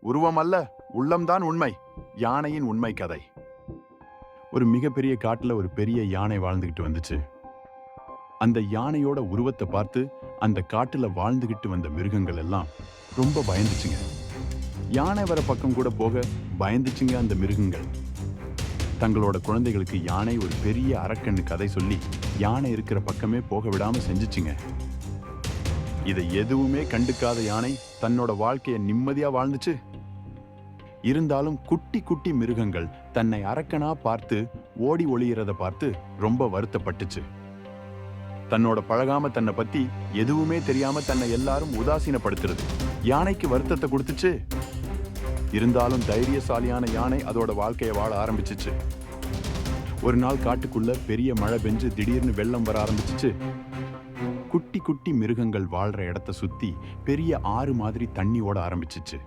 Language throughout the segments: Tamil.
உருவம் அல்ல உள்ளம்தான் உண்மை யானையின் உண்மை கதை. ஒரு மிகப்பெரிய காட்டுல ஒரு பெரிய யானை வாழ்ந்துகிட்டு வந்துச்சு. அந்த யானையோட உருவத்தை பார்த்து அந்த காட்டுல வாழ்ந்துகிட்டு வந்த மிருகங்கள் எல்லாம் ரொம்ப பயந்துச்சுங்க. யானை வர பக்கம் கூட போக பயந்துச்சுங்க அந்த மிருகங்கள். தங்களோட குழந்தைகளுக்கு யானை ஒரு பெரிய அரக்கன்னு கதை சொல்லி யானை இருக்கிற பக்கமே போக விடாம செஞ்சுச்சுங்க. இதை எதுவுமே கண்டுக்காத யானை தன்னோட வாழ்க்கையை நிம்மதியா வாழ்ந்துச்சு. இருந்தாலும் குட்டி குட்டி மிருகங்கள் தன்னை அரக்கனா பார்த்து ஓடி ஒளியறத பார்த்து ரொம்ப வருத்தப்பட்டுச்சு. தன்னோட பழகாம தன்னை பத்தி எதுவுமே தெரியாம தன்னை எல்லாரும் உதாசீனப்படுத்துறது. யானைக்கு வருத்தத்தை கொடுத்துச்சு? இருந்தாலும் தைரியசாலியான யானை அதோட வாழ்க்கையை வாழ ஆரம்பிச்சிச்சு. ஒரு நாள் காட்டுக்குள்ள பெரிய மழை பெஞ்சு திடீர்னு வெள்ளம் வர ஆரம்பிச்சிச்சு. குட்டி குட்டி மிருகங்கள் வாழ்ற இடத்த சுத்தி பெரிய ஆறு மாதிரி தண்ணி ஓட ஆரம்பிச்சுச்சு.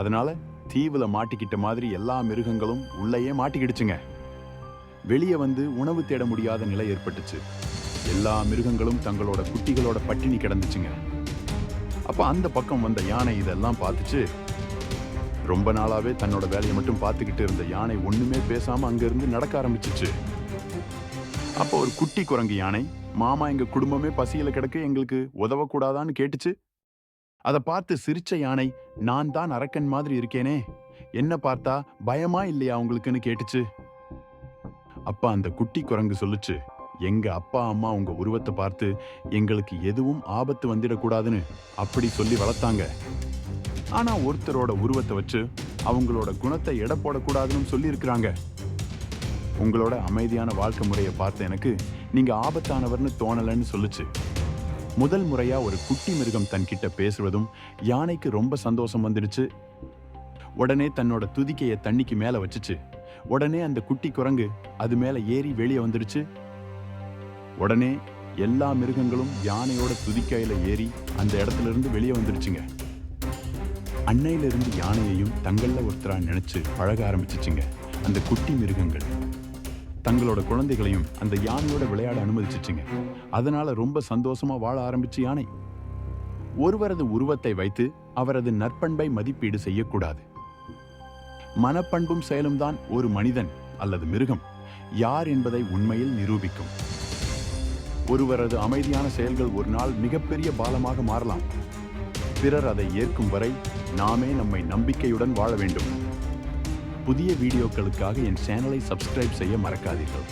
அதனால தீவுல மாட்டிக்கிட்ட மாதிரி எல்லா மிருகங்களும் உள்ளேயே மாட்டிக்கிடுச்சுங்க. வெளியே வந்து உணவு தேட முடியாத நிலை ஏற்பட்டுச்சு. எல்லா மிருகங்களும் தங்களோட குட்டிகளோட பட்டினி கிடந்துச்சுங்க. அப்ப அந்த பக்கம் வந்த யானை இதெல்லாம் பார்த்துச்சு. ரொம்ப நாளாவே தன்னோட வேலையை மட்டும் பார்த்துக்கிட்டு இருந்த யானை ஒண்ணுமே பேசாம அங்கிருந்து நடக்க ஆரம்பிச்சிச்சு. அப்போ ஒரு குட்டி குரங்கு யானை மாமா எங்க குடும்பமே பசியில கிடக்கு எங்களுக்கு உதவக்கூடாதான்னு கேட்டுச்சு. அதை பார்த்து சிரிச்ச யானை நான் தான் அரக்கன் மாதிரி இருக்கேனே என்ன பார்த்தா பயமா இல்லையா உங்களுக்குன்னு கேட்டுச்சு. அப்பா அந்த குட்டி குரங்கு சொல்லுச்சு எங்க அப்பா அம்மா உங்க உருவத்தை பார்த்து எங்களுக்கு எதுவும் ஆபத்து வந்துடக்கூடாதுன்னு அப்படி சொல்லி வளர்த்தாங்க. ஆனா ஒருத்தரோட உருவத்தை வச்சு அவங்களோட குணத்தை எடை போடக்கூடாதுன்னு சொல்லியிருக்கிறாங்க. உங்களோட அமைதியான வாழ்க்கை முறையை பார்த்த எனக்கு நீங்க ஆபத்தானவர்னு தோணலன்னு சொல்லுச்சு. முதல் முறையா ஒரு குட்டி மிருகம் தன்கிட்ட பேசுவதும் யானைக்கு ரொம்ப சந்தோஷம் வந்துடுச்சு. உடனே தன்னோட துதிக்கையை தண்ணிக்கு மேல வச்சுச்சு. உடனே அந்த குட்டி குரங்கு அது மேல ஏறி வெளியே வந்துடுச்சு. உடனே எல்லா மிருகங்களும் யானையோட துதிக்கையில ஏறி அந்த இடத்துல இருந்து வெளியே வந்துடுச்சுங்க. அன்னையிலிருந்து யானையையும் தங்கள்ல ஒருத்தரா நினைச்சு பழக ஆரம்பிச்சிச்சுங்க அந்த குட்டி மிருகங்கள். தங்களோட குழந்தைகளையும் அந்த யானையோட விளையாட அனுமதிச்சுச்சுங்க. அதனால ரொம்ப சந்தோஷமா வாழ ஆரம்பிச்சு யானை. ஒருவரது உருவத்தை வைத்து அவரது நற்பண்பை மதிப்பீடு செய்யக்கூடாது. மனப்பண்பும் செயலும் தான் ஒரு மனிதன் அல்லது மிருகம். யார் என்பதை உண்மையில் நிரூபிக்கும். ஒருவரது அமைதியான செயல்கள் ஒரு நாள் மிகப்பெரிய பாலமாக மாறலாம். பிறர் அதை ஏற்கும் வரை நாமே நம்மை நம்பிக்கையுடன் வாழ வேண்டும். புதிய வீடியோக்களுக்காக என் சேனலை சப்ஸ்கிரைப் செய்ய மறக்காதீர்கள்.